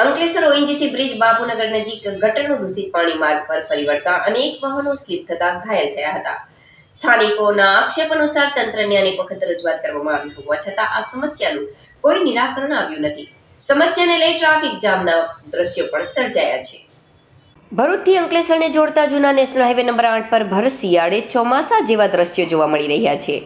Ankleshwar ONGC bridge Bapunagar નજીક ગટરનું દૂષિત પાણી માર્ગ પર ફરી વળતા અનેક વાહનો સ્લીપ થતા ઘાયલ થયા હતા. સ્થાનિકોના આક્ષેપ અનુસાર તંત્રને અનેક વખત રજૂઆત કરવામાં આવી હોવા છતાં આ સમસ્યાનું કોઈ નિરાકરણ આવ્યું નથી. સમસ્યાને લઈ ટ્રાફિક જામના દ્રશ્યો પણ સર્જાયા છે. ભરૂચથી અંકલેશ્વરને જોડતા જૂના નેશનલ હાઈવે નંબર આઠ પર ભર શિયાળે ચોમાસા જેવા દ્રશ્યો જોવા મળી રહ્યા છે.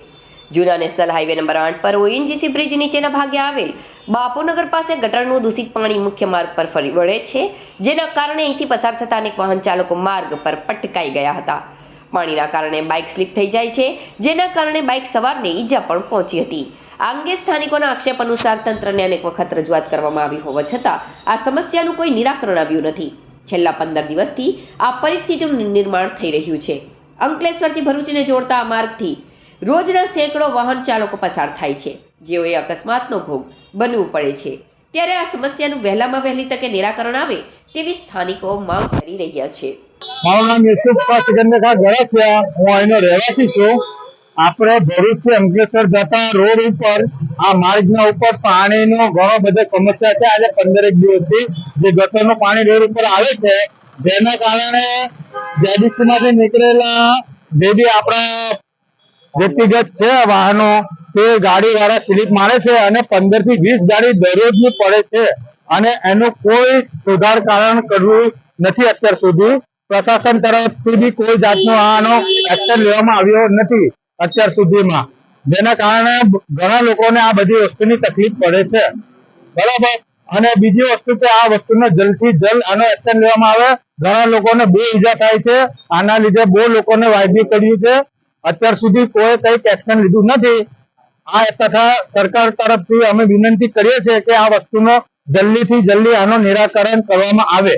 જૂના નેશનલ હાઈવે નંબર આઠ પર ઓએનજીસી બ્રિજ નીચેના ભાગે આવેલ બાપુનગર પાસે ગટરનું દૂષિત પાણી મુખ્ય માર્ગ પર ફરી વળે છે, જેના કારણે અહીંથી પસાર થતા અનેક વાહન ચાલકો માર્ગ પર પટકાઈ ગયા હતા. પાણીના કારણે બાઇક સ્લીપ થઈ જાય છે, જેના કારણે બાઇક સવારને ઈજા પણ પહોંચી હતી. આ અંગે સ્થાનિકોના આક્ષેપ અનુસાર તંત્રને અનેક વખત રજૂઆત કરવામાં આવી હોવા છતાં આ સમસ્યાનું કોઈ નિરાકરણ આવ્યું નથી. છેલ્લા પંદર દિવસથી આ પરિસ્થિતિનું નિર્માણ થઈ રહ્યું છે. અંકલેશ્વરથી ભરૂચને જોડતા આ માર્ગથી રોજના સેંકડો વાહન ચાલકો પસાર થાય છે. જેઓએ અકસ્માતનો ભોગ બનવું પડે છે. ત્યારે આ સમસ્યાનું વહેલામાં વહેલી તકે નિરાકરણ આવે તેવી સ્થાનિકો માંગ કરી રહ્યા છે. મારું નામ યુસુફ સિકંદર ગરસિયા હું અહીંનો રહેવાસી છું. આપણે ભરૂચથી અંકલેશ્વર જતા રોડ ઉપર, આ માર્ગના ઉપર પાણીનો ઘણો બધો સમસ્યા છે. આજે પંદર એક દિવસથી જે ગટરનું પાણી રોડ ઉપર આવે છે, જેના કારણે જેડીસીમાંથી નીકળેલા જે બી આપણા વ્યક્તિગત છે વાહનો તે ગાડી વાળા સ્લીપ મારે છે અને પંદરથી વીસ ગાડી દરરોજની પડે છે અને એનું કોઈ સુધાર કારણ કરવું નથી અત્યાર સુધી. પ્રશાસન તરફથી કોઈ જાતનો આનો એક્શન લેવામાં આવ્યો નથી અત્યાર સુધીમાં. જેના કારણે ઘણા લોકોને આ બધી વસ્તુની તકલીફ પડે છે. બરાબર? અને બીજી વસ્તુ કે આ વસ્તુને જલ્દથી જલ્દ આનો એક્શન લેવામાં આવે. ઘણા લોકોને બહુ ઈજા થાય છે. આના લીધે બહુ લોકોને વાયદી કર્યું છે. અત્યાર સુધી કોઈ કંઈક એક્શન લીધું નથી. આ તથા સરકાર તરફથી અમે વિનંતી કરીએ છીએ કે આ વસ્તુનો જલ્દીથી જલ્દી આનો નિરાકરણ કરવામાં આવે.